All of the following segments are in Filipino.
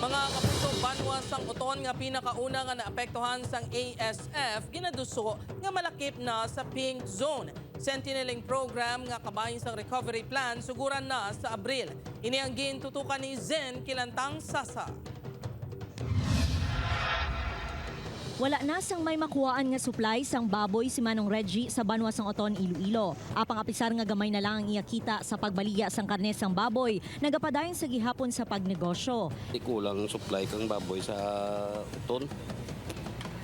Mga kapuso, banwa sang uton nga pinakauna nga naapektuhan sang ASF ginaduso nga malakip na sa pink zone. Sentineling program nga kabahin sang recovery plan suguran na sa Abril. Ini ang gintutukan ni Zen Kilantang Sasa. Wala na sang may makuhaan nga supply sang baboy si Manong Reggie sa Banwa sang Oton, Iloilo. Apang apisar nga gamay na lang ang iyakita sa pagbaliya sang karne sang baboy, nagapadayon sa gihapon sa pagnegosyo. Di kulang supply kang baboy sa uton.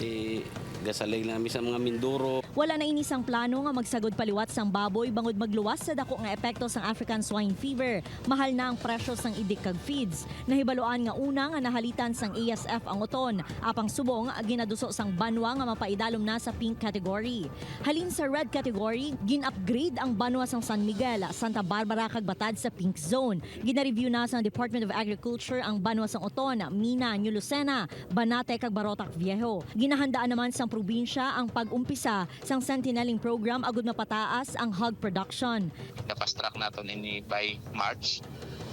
Di gasalig namin sa mga Minduro. Wala na inisang plano nga magsagod paliwat sang baboy bangod magluwas sa dako nga epekto sang African swine fever. Mahal na ang presyo sang idik kag feeds. Nahibaloan nga una nga nahalitan sang ASF ang uton. Apang subong ginaduso sang banwa nga mapaidalom na sa pink category. Halin sa red category, gin-upgrade ang banwa sang San Miguel, Santa Barbara kag Batad sa pink zone. Gina-review na sang Department of Agriculture ang banwa sang uton, Mina, New Lucena, Banate kag Barotac Viejo. Ginahandaan naman sang probinsya ang pag-umpisa sang Sentineling program agud mapataas ang hog production. na-fast track natin ini by March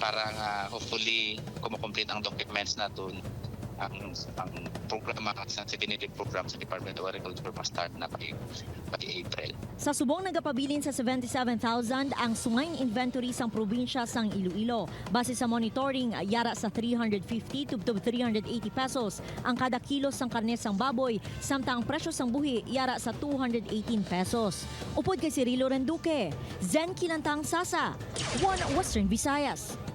para nga hopefully kumukomplete ang documents natin ang ang programa sa sensitivity program sa Department of Agriculture ma-start na by, by April. Sa subong nagapabilin sa 77,000 ang sungaing inventory sang probinsya sang Iloilo. Base sa monitoring, yara sa 350 to, to 380 pesos ang kada kilo sang karne sang baboy, samtang ang presyo sang buhi yara sa 218 pesos. Upod kay Cirilo Renduque, Zen Kilantang Sasa, One Western Visayas.